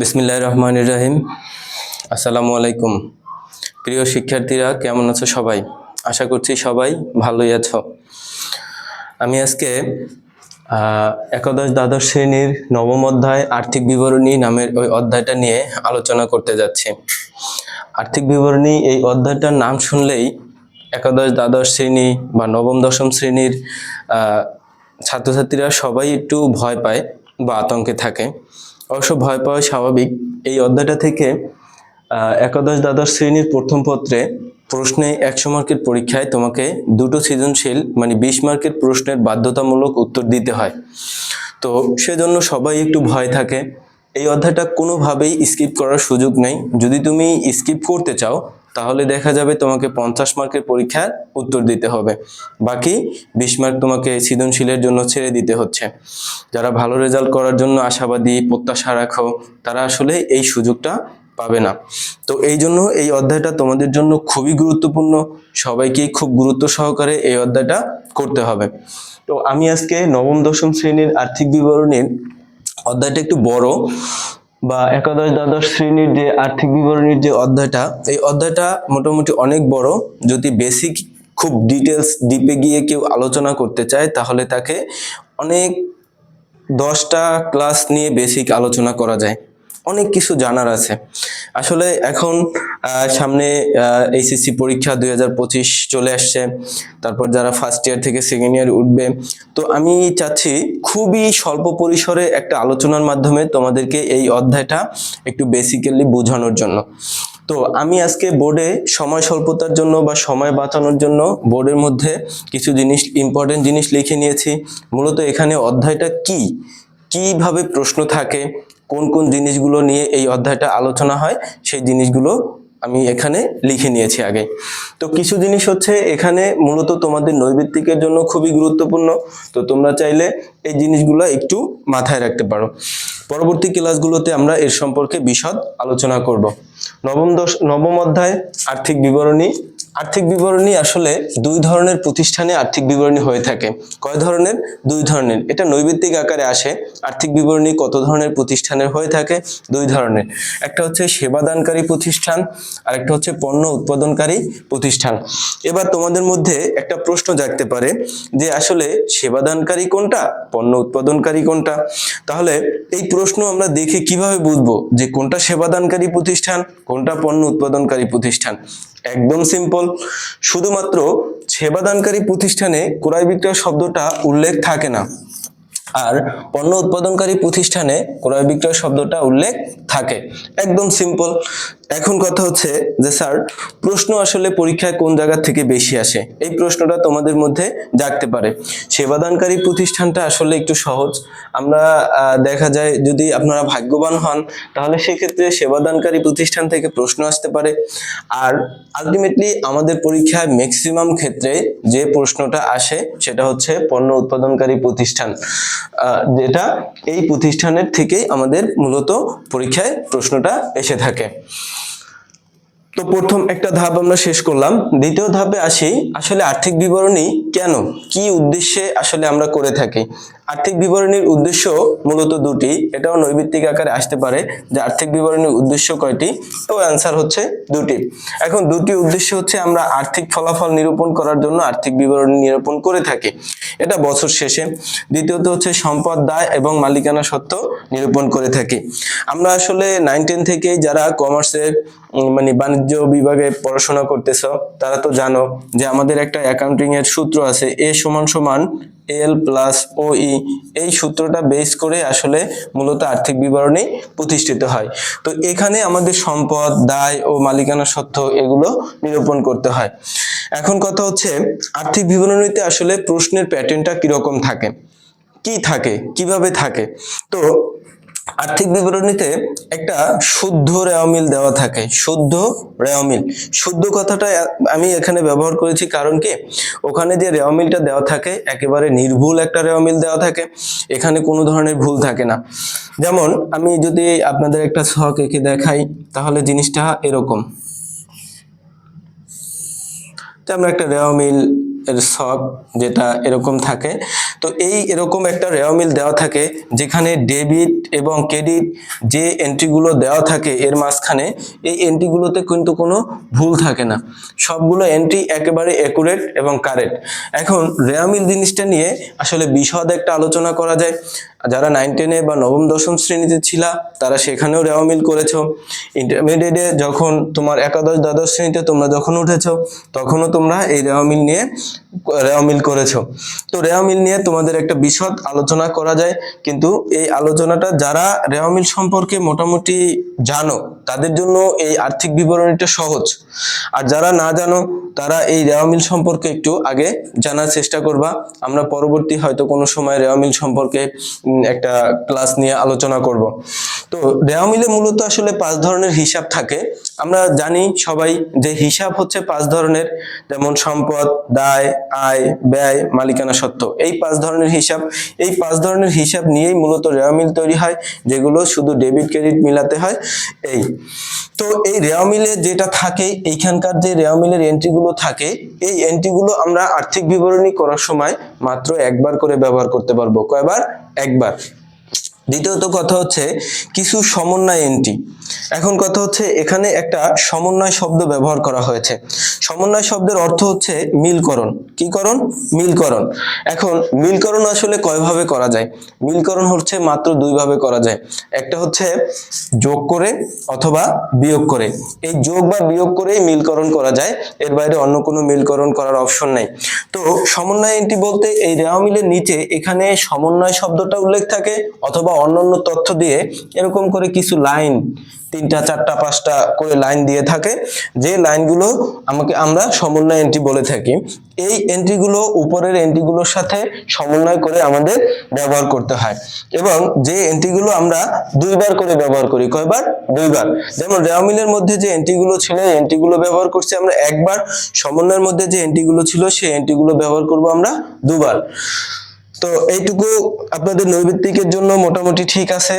বিসমিল্লাহ রহমান রাহিম আসসালামু আলাইকুম প্রিয় শিক্ষার্থীরা, কেমন আছো সবাই? আশা করছি সবাই ভালোই আছো। আমি আজকে একাদশ দ্বাদশ শ্রেণির নবম অধ্যায় আর্থিক বিবরণী নামের ওই অধ্যায়টা নিয়ে আলোচনা করতে যাচ্ছি। আর্থিক বিবরণী এই অধ্যায়টার নাম শুনলেই একাদশ দ্বাদশ শ্রেণি বা নবম দশম শ্রেণির ছাত্রছাত্রীরা সবাই একটু ভয় পায় বা আতঙ্কে থাকে। অবশ্য ভয় পাওয়া স্বাভাবিক। এই অধ্যায়টা থেকে একাদশ দ্বাদশ শ্রেণির প্রথম পত্রে প্রশ্নে একশো মার্কের পরীক্ষায় তোমাকে দুটো সৃজনশীল মানে বিশ মার্কের প্রশ্নের বাধ্যতামূলক উত্তর দিতে হয়। তো সেজন্য সবাই একটু ভয় থাকে। এই অধ্যায়টা কোনোভাবেই স্কিপ করার সুযোগ নেই। যদি তুমি স্কিপ করতে চাও তাহলে দেখা যাবে তোমাকে পঞ্চাশ মার্কের পরীক্ষার উত্তর দিতে হবে। বাকি বিশ মার্ক তোমাকে সৃজনশীলের জন্য ছেড়ে দিতে হচ্ছে। যারা ভালো রেজাল্ট করার জন্য আশাবাদী, প্রত্যাশা রাখো, তারা আসলে এই সুযোগটা পাবে না। তো এই জন্য এই অধ্যায়টা তোমাদের জন্য খুবই গুরুত্বপূর্ণ। সবাইকেই খুব গুরুত্ব সহকারে এই অধ্যায়টা করতে হবে। তো আমি আজকে নবম, দশম শ্রেণির আর্থিক বিবরণীর অধ্যায়টা একটু বড়। বা একাদশ দ্বাদশ শ্রেণির যে আর্থিক বিবরণীর যে অধ্যায়টা, এই অধ্যায়টা মোটামুটি অনেক বড়। যদি বেসিক খুব ডিটেলস ডিপে গিয়ে কেউ আলোচনা করতে চায়, তাহলে তাকে অনেক দশটা ক্লাস নিয়ে বেসিক আলোচনা করা যায়। অনেক কিছু জানার আছে। আসলে এখন সামনে এইচএসসি পরীক্ষা দুই হাজার পঁচিশ চলে আসছে। তারপর যারা ফার্স্ট ইয়ার থেকে সেকেন্ড ইয়ার উঠবে। তো আমি চাচ্ছি খুবই স্বল্প পরিসরে একটা আলোচনার মাধ্যমে তোমাদেরকে এই অধ্যায়টা একটু বেসিক্যালি বোঝানোর জন্য। তো আমি আজকে বোর্ডে সময় স্বল্পতার জন্য বা সময় বাঁচানোর জন্য বোর্ডের মধ্যে কিছু জিনিস ইম্পর্টেন্ট জিনিস লিখে নিয়েছি। মূলত এখানে অধ্যায়টা কি? কীভাবে প্রশ্ন থাকে? কোন কোন জিনিসগুলো নিয়ে এই অধ্যায়টা আলোচনা হয়, সেই জিনিসগুলো আমি এখানে লিখে নিয়েছি আগে। তো কিছু জিনিস হচ্ছে, এখানে মূলত তোমাদের নৈবিত্তিকের জন্য খুবই গুরুত্বপূর্ণ। তো তোমরা চাইলে এই জিনিসগুলো একটু মাথায় রাখতে পারো। পরবর্তী ক্লাসগুলোতে আমরা এর সম্পর্কে বিশদ আলোচনা করব। নবম দশ, নবম অধ্যায়, আর্থিক বিবরণী আর্থিক বিবরণী আসলে দুই ধরনের প্রতিষ্ঠানে আর্থিক বিবরণী হয়ে থাকে। কয় ধরনের? দুই ধরনের। এটা নৈবিত্তিক আকারে আসে। আর্থিক বিবরণী কত ধরনের প্রতিষ্ঠানের হয়ে থাকে? দুই ধরনের। একটা হচ্ছে সেবাদানকারী প্রতিষ্ঠান আর একটা হচ্ছে পণ্য উৎপাদনকারী প্রতিষ্ঠান। এবার তোমাদের মধ্যে একটা প্রশ্ন জাগতে পারে যে আসলে সেবাদানকারী কোনটা, পণ্য উৎপাদনকারী কোনটা? তাহলে এই প্রশ্ন আমরা দেখে কীভাবে বুঝব যে কোনটা সেবাদানকারী প্রতিষ্ঠান, কোনটা পণ্য উৎপাদনকারী প্রতিষ্ঠান? একদম সিম্পল শুধুমাত্র সেবাদানকারী প্রতিষ্ঠানে ক্রয় বিক্রয় শব্দটা উল্লেখ থাকে না। আর পণ্য উৎপাদনকারী প্রতিষ্ঠানে ক্রয় বিক্রয় শব্দটা উল্লেখ থাকে। একদম সিম্পল এখন কথা হচ্ছে যে, স্যার, প্রশ্ন আসলে পরীক্ষায় কোন জায়গা থেকে বেশি আসে? এই প্রশ্নটা তোমাদের মধ্যে জাগতে পারে। সেবাদানকারী প্রতিষ্ঠানটা আসলে একটু সহজ। আমরা দেখা যায় যদি আপনারা ভাগ্যবান হন, তাহলে সেক্ষেত্রে সেবাদানকারী প্রতিষ্ঠান থেকে প্রশ্ন আসতে পারে। আর আলটিমেটলি আমাদের পরীক্ষায় ম্যাক্সিমাম ক্ষেত্রে যে প্রশ্নটা আসে, সেটা হচ্ছে পণ্য উৎপাদনকারী প্রতিষ্ঠান। যেটা এই প্রতিষ্ঠানের থেকেই আমাদের মূলত পরীক্ষায় প্রশ্নটা এসে থাকে। তো প্রথম একটা ধাপ আমরা শেষ করলাম। দ্বিতীয় ধাপে আসি, আসলে আর্থিক বিবরণী কেন? কি উদ্দেশ্যে আসলে আমরা করে থাকি? আর্থিক বিবরণীর উদ্দেশ্য মূলত দুটি, এটাও নৈবিত্তিক আকারে আসতে পারে যে আর্থিক বিবরণীর উদ্দেশ্য কয়টি, তো অ্যান্সার হচ্ছে দুটি। এখন দুটি উদ্দেশ্য হচ্ছে আমরা আর্থিক ফলাফল নিরূপণ করার জন্য আর্থিক বিবরণী নিরূপণ করে থাকি। এটা বছর শেষে। দ্বিতীয়ত হচ্ছে সম্পদ, দায় এবং মালিকানা সত্ত্ব নিরূপণ করে থাকি। আমরা আসলে নাইন টেন থেকেই যারা কমার্সের মানে বাণিজ্য বিভাগে পড়াশোনা করতেছ, তারা তো জানো যে আমাদের একটা অ্যাকাউন্টিং এর সূত্র আছে, এ সমান সমান এল প্লাস ও ই এই সূত্রটা বেস করে আসলে মূলত আর্থিক বিবরণী প্রতিষ্ঠিত হয়। তো এখানে আমাদের সম্পদ, দায় ও মালিকানা সত্ত্ব এগুলো নিরূপণ করতে হয়। এখন কথা হচ্ছে, আর্থিক বিবরণীতে আসলে প্রশ্নের প্যাটার্নটা কীরকম থাকে? কি থাকে? কীভাবে থাকে? তো আর্থিক বিবরণীতে একটা শুদ্ধ রেওয়ামিল দেওয়া থাকে, শুদ্ধ রেওয়ামিল। শুদ্ধ কথাটা আমি এখানে ব্যবহার করেছি কারণ কি? ওখানে যে রেওয়ামিলটা দেওয়া থাকে, একেবারে নির্ভুল একটা রেওয়ামিল দেওয়া থাকে, এখানে কোনো ধরনের ভুল থাকে না। যেমন, আমি যদি আপনাদের একটা ছক এঁকে দেখাই, তাহলে জিনিসটা এরকম। তো আমরা একটা রেওয়ামিল এর সব যেটা এরকম থাকে। তো এই এরকম একটা রেওমিল দেওয়া থাকে, যেখানে ডেবিট এবং ক্রেডিট যে এন্ট্রিগুলো দেওয়া থাকে এর মাঝখানে, এই এন্ট্রিগুলোতে কিন্তু কোনো ভুল থাকে না। সবগুলো এন্ট্রি একেবারে অ্যাকুরেট এবং কারেক্ট এখন রেওমিল জিনিসটা নিয়ে আসলে বিশদ একটা আলোচনা করা যায়। যারা নাইন টেনে বা নবম, দশম শ্রেণীতে ছিলা, তারা সেখানেও রেওয়ামিল করেছ। ইন্টারমিডিয়েটে যখন তোমার একাদশ, দ্বাদশ শ্রেণীতে তোমরা যখন উঠেছো, তখনও তোমরা এই রেওয়ামিল নিয়ে, রেওয়ামিল করেছ। তো রেওয়ামিল নিয়ে তোমাদের একটা বিশদ আলোচনা করা যায়, কিন্তু এই আলোচনাটা যারা রেওয়ামিল সম্পর্কে মোটামুটি জানো, তাদের জন্য এই আর্থিক বিবরণীটা সহজ। আর যারা না জানো, তারা এই রেওয়ামিল সম্পর্কে একটু আগে জানার চেষ্টা করবা। আমরা পরবর্তী হয়তো কোনো সময় রেওয়ামিল সম্পর্কে একটা ক্লাস নিয়ে আলোচনা করব। তো রেওয়ামিলে মূলত আসলে পাঁচ ধরনের হিসাব থাকে। আমরা জানি সবাই যে হিসাব হচ্ছে পাঁচ ধরনের, যেমন সম্পদ, দায়, আয়, ব্যয়, মালিকানা সত্ত্ব। এই পাঁচ ধরনের হিসাব, এই পাঁচ ধরনের হিসাব নিয়েই মূলত রেওয়ামিল তৈরি হয়, যেগুলো শুধু ডেবিট ক্রেডিট মিলাতে হয়, এই। তো এই রেওয়ামিলে যেটা থাকে, এইখানকার যে রেওয়ামিলের এন্ট্রিগুলো থাকে, এই এন্ট্রিগুলো আমরা আর্থিক বিবরণী করার সময় মাত্র একবার করে ব্যবহার করতে পারব। কয়বার? একবার। দ্বিতীয়ত কথা হচ্ছে কিছু সমন্বয় এন্ট্রি এখন কথা হচ্ছে এখানে একটা সমন্বয় শব্দ ব্যবহার করা হয়েছে। সমন্বয় শব্দের অর্থ হচ্ছে মিলকরণ। কি করণ? মিলকরণ। এখন মিলকরণ আসলে কয়ভাবে করা যায়? মিলকরণ হচ্ছে মাত্র দুই ভাবে করা যায়। একটা হচ্ছে যোগ করে অথবা বিয়োগ করে। এই যোগ বা বিয়োগ করেই মিলকরণ করা যায়। এর বাইরে অন্য কোনো মিলকরণ করার অপশন নাই। তো সমন্বয় এন্ট্রি বলতে এই রেওয়া মিলের নিচে এখানে সমন্বয় শব্দটা উল্লেখ থাকে অথবা অন্যান্য তথ্য দিয়ে এরকম করে কিছু লাইন তিনটা, চারটা, পাঁচটা করে লাইন দিয়ে থাকে। যে লাইনগুলো আমাকে, আমরা সমন্বয় এন্ট্রি বলে থাকি, এই এন্ট্রিগুলো উপরের এন্ট্রিগুলোর সাথে সমন্বয় করে আমাদের ব্যবহার করতে হয়। এবং যে এন্ট্রিগুলো আমরা দুইবার করে ব্যবহার করি, কয়বার? দুইবার। যেমন রেওয়ামিলের মধ্যে যে এন্ট্রিগুলো ছিল, এই এন্ট্রিগুলো ব্যবহার করছি আমরা একবার। সমন্বয়ের মধ্যে যে এন্ট্রিগুলো ছিল, সেই এন্ট্রিগুলো ব্যবহার করব আমরা দুবার। তো এইটুকু আপনাদের নৈবিত্তিকের জন্য মোটামুটি ঠিক আছে।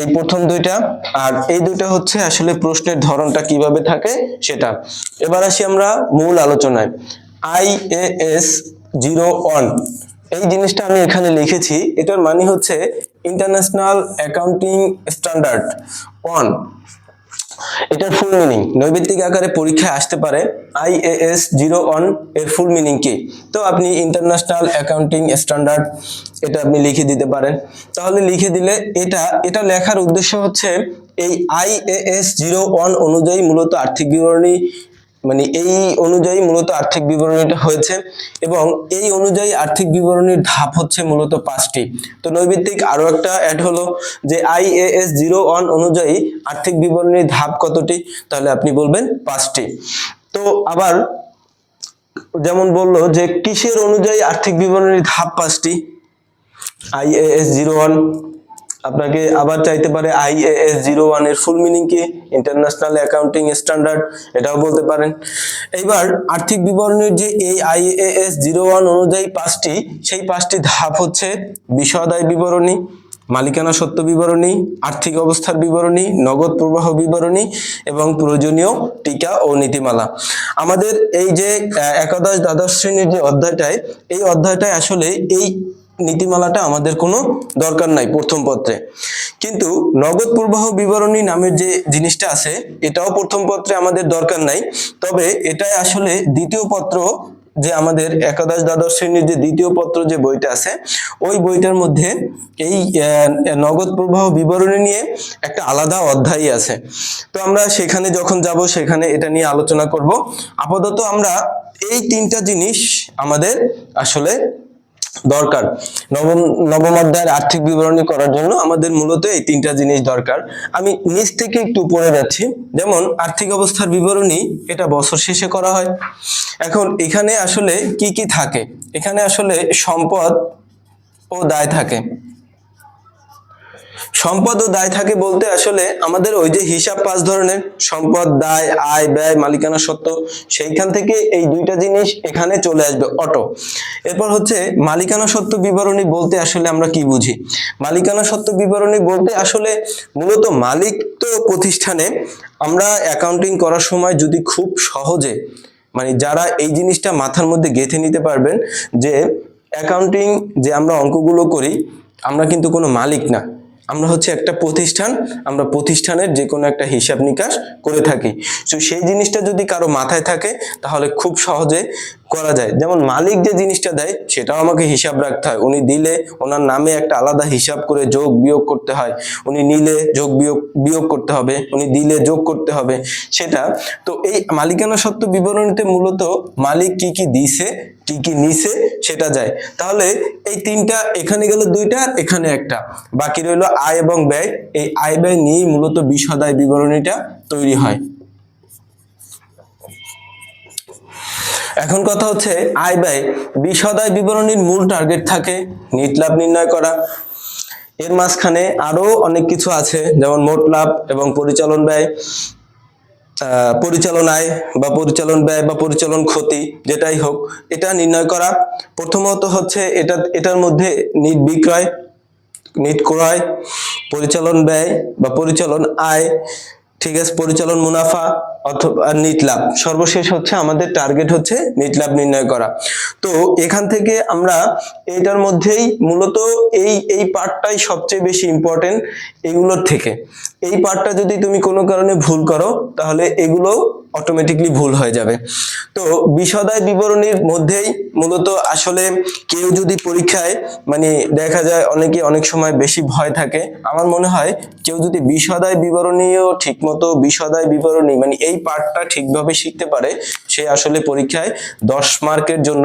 এই প্রথম দুইটা, আর এই দুইটা হচ্ছে আসলে প্রশ্নের ধরনটা কীভাবে থাকে সেটা। এবার আসি আমরা মূল আলোচনায়। I S zero one. এই জিনিসটা আমি এখানে লিখেছি, এটার মানে হচ্ছে ইন্টারন্যাশনাল অ্যাকাউন্টিং স্ট্যান্ডার্ড। ওয়ান এটার ফুল মিনিং নৈবেদিক আকারে পরীক্ষায় আসতে পারে আইএএস জিরো ওয়ানের ফুল মিনিং কি? তো আপনি ইন্টারন্যাশনাল অ্যাকাউন্টিং স্ট্যান্ডার্ড এটা আপনি লিখে দিতে পারেন। তাহলে লিখে দিলে এটা এটা লেখার উদ্দেশ্য হচ্ছে এই আইএএস জিরো ওয়ান অনুযায়ী মূলত আর্থিক বিবরণী মানে এই অনুযায়ী মূলত আর্থিক বিবরণীটা হয়েছে এবং এই অনুযায়ী আর্থিক বিবরণীর ধাপ হচ্ছে মূলত পাঁচটি। তো নৈবিত্তিক আরও একটা অ্যাড হলো যে আইএএস জিরো ওয়ান অনুযায়ী আর্থিক বিবরণীর ধাপ কতটি? তাহলে আপনি বলবেন পাঁচটি। তো আবার যেমন বলল যে কিসের অনুযায়ী আর্থিক বিবরণীর ধাপ পাঁচটি? আইএএস জিরো ওয়ান আপনাকে আবার চাইতে পারে আইএএস জিরো ওয়ানের ফুল মিনিং কি? ইন্টারন্যাশনাল অ্যাকাউন্টিং স্ট্যান্ডার্ড এটাও বলতে পারেন। এইবার আর্থিক বিবরণীর যে এই আইএএস জিরো ওয়ান অনুযায়ী পাঁচটি, সেই পাঁচটি ধাপ হচ্ছে বিশদ আয় বিবরণী, মালিকানা সত্য বিবরণী, আর্থিক অবস্থার বিবরণী, নগদ প্রবাহ বিবরণী এবং প্রয়োজনীয় টিকা ও নীতিমালা। আমাদের এই যে একাদশ দ্বাদশ শ্রেণির যে অধ্যায়টায়, এই অধ্যায়টায় আসলে এই নীতিমালাটা আমাদের কোনো দরকার নাই প্রথম পত্রে। কিন্তু নগদ প্রবাহ বিবরণী নামের যে জিনিসটা আছে, এটাও প্রথম পত্রে আমাদের দরকার নাই। তবে এটাই আসলে দ্বিতীয় পত্র যে আমাদের একাদশ দ্বাদশ শ্রেণির যে দ্বিতীয় পত্র যে বইটা আছে, ওই বইটার মধ্যে এই নগদ প্রবাহ বিবরণী নিয়ে একটা আলাদা অধ্যায় আছে। তো আমরা সেখানে যখন যাব, সেখানে এটা নিয়ে আলোচনা করব। আপাতত আমরা এই তিনটা জিনিস আমাদের আসলে দরকার। নবম নবম অধ্যায়ের আর্থিক বিবরণী করার জন্য আমাদের মূলত এই তিনটা জিনিস দরকার। আমি নিচ থেকে একটু উপরে যাচ্ছি। যেমন, আর্থিক অবস্থার বিবরণী, এটা বছর শেষে করা হয়। এখন, এখানে আসলে কি কি থাকে? এখানে আসলে সম্পদ ও দায় থাকে। সম্পদ ও দায় থাকে বলতে আসলে আমাদের ওই যে হিসাব পাঁচ ধরনের, সম্পদ, দায়, আয়, ব্যয়, মালিকানা সত্ত্ব সেইখান থেকে এই দুইটা জিনিস এখানে চলে আসবে, অটো। এরপর হচ্ছে মালিকানা সত্ত্ব বিবরণী বলতে আসলে আমরা কি বুঝি? মালিকানা সত্ত্ব বিবরণী বলতে আসলে মূলত মালিক তো প্রতিষ্ঠানে, আমরা অ্যাকাউন্টিং করার সময় যদি খুব সহজে মানে যারা এই জিনিসটা মাথার মধ্যে গেঁথে নিতে পারবেন যে অ্যাকাউন্টিং যে আমরা অঙ্কগুলো করি, আমরা কিন্তু কোনো মালিক না। আমরা হচ্ছে একটা প্রতিষ্ঠান, আমরা প্রতিষ্ঠানের যে কোনো একটা হিসাব নিকাশ করে থাকি। তো সেই জিনিসটা যদি কারও মাথায় থাকে, তাহলে খুব সহজে করা যায়। যেমন মালিক যে জিনিসটা দেয়, সেটাও আমাকে হিসাব রাখতে হয়। উনি দিলে ওনার নামে একটা আলাদা হিসাব করে যোগ বিয়োগ করতে হয়। উনি নিলে যোগ বিয়োগ বিয়োগ করতে হবে। উনি দিলে যোগ করতে হবে। সেটা, তো এই মালিকানা সত্ত্ব বিবরণীতে মূলত মালিক কি কি দিছে, কি কি নিছে, সেটা যায়। তাহলে এই তিনটা, এখানে গেল দুইটা আর এখানে একটা। বাকি রইল আয় এবং ব্যয়। এই আয় ব্যয় নিয়েই মূলত বিশদায় বিবরণীটা তৈরি হয়। এখন কথা হচ্ছে, আয় ব্যয়, বিশদায় বিবরণীর মূল টার্গেট থাকে নিট লাভ নির্ণয় করা। এর মাঝখানে আরও অনেক কিছু আছে, যেমন মোট লাভ এবং পরিচালন ব্যয় পরিচালন আয় বা পরিচালন ব্যয় বা পরিচালন ক্ষতি, যেটাই হোক, এটা নির্ণয় করা। প্রথমত হচ্ছে এটা, এটার মধ্যে নিট বিক্রয়, নিট ক্রয়, পরিচালন ব্যয় বা পরিচালন আয় ঠিক আছে, পরিচালন, মুনাফা অথবা নিট লাভ। সর্বশেষ হচ্ছে আমাদের টার্গেট হচ্ছে নিট লাভ নির্ণয় করা। তো এখান থেকে আমরা এটার মধ্যেই মূলত এই এই পার্টটাই সবচেয়ে বেশি ইম্পর্টেন্ট এগুলোর থেকে। এই পার্টটা যদি তুমি কোনো কারণে ভুল করো, তাহলে এগুলো অটোমেটিকলি ভুল হয়ে যাবে। তো বিশদায় বিবরণীর মধ্যেই মূলত আসলে কেউ যদি পরীক্ষায় মানে দেখা যায় অনেকে অনেক সময় বেশি ভয় থাকে, আমার মনে হয় কেউ যদি বিশদায় বিবরণীও ঠিকমতো বিশদায় বিবরণী মানে এই পার্টটা ঠিকভাবে শিখতে পারে, সে আসলে পরীক্ষায় দশ মার্কের জন্য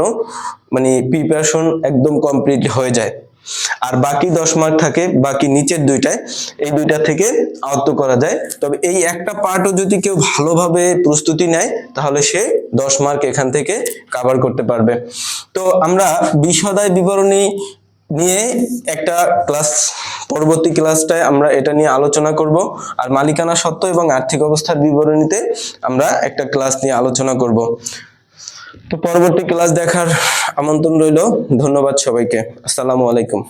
মানে প্রিপারেশন একদম কমপ্লিট হয়ে যায়। আর বাকি দশ মার্ক থাকে, বাকি নিচের দুইটায়, এই দুইটা থেকে আয়ত্ত করা যায়। তবে এই একটা পার্টও যদি কেউ ভালোভাবে প্রস্তুতি নেয়, তাহলে সে দশ মার্ক এখান থেকে কাভার করতে পারবে। তো আমরা বিশদায় বিবরণী নিয়ে একটা ক্লাস পরবর্তী ক্লাসটায় আমরা এটা নিয়ে আলোচনা করব। আর মালিকানা সত্ত্ব এবং আর্থিক অবস্থার বিবরণীতে আমরা একটা ক্লাস নিয়ে আলোচনা করব। তো পরবর্তী ক্লাস দেখার আমন্ত্রণ রইল। ধন্যবাদ সবাইকে। আসসালামু আলাইকুম।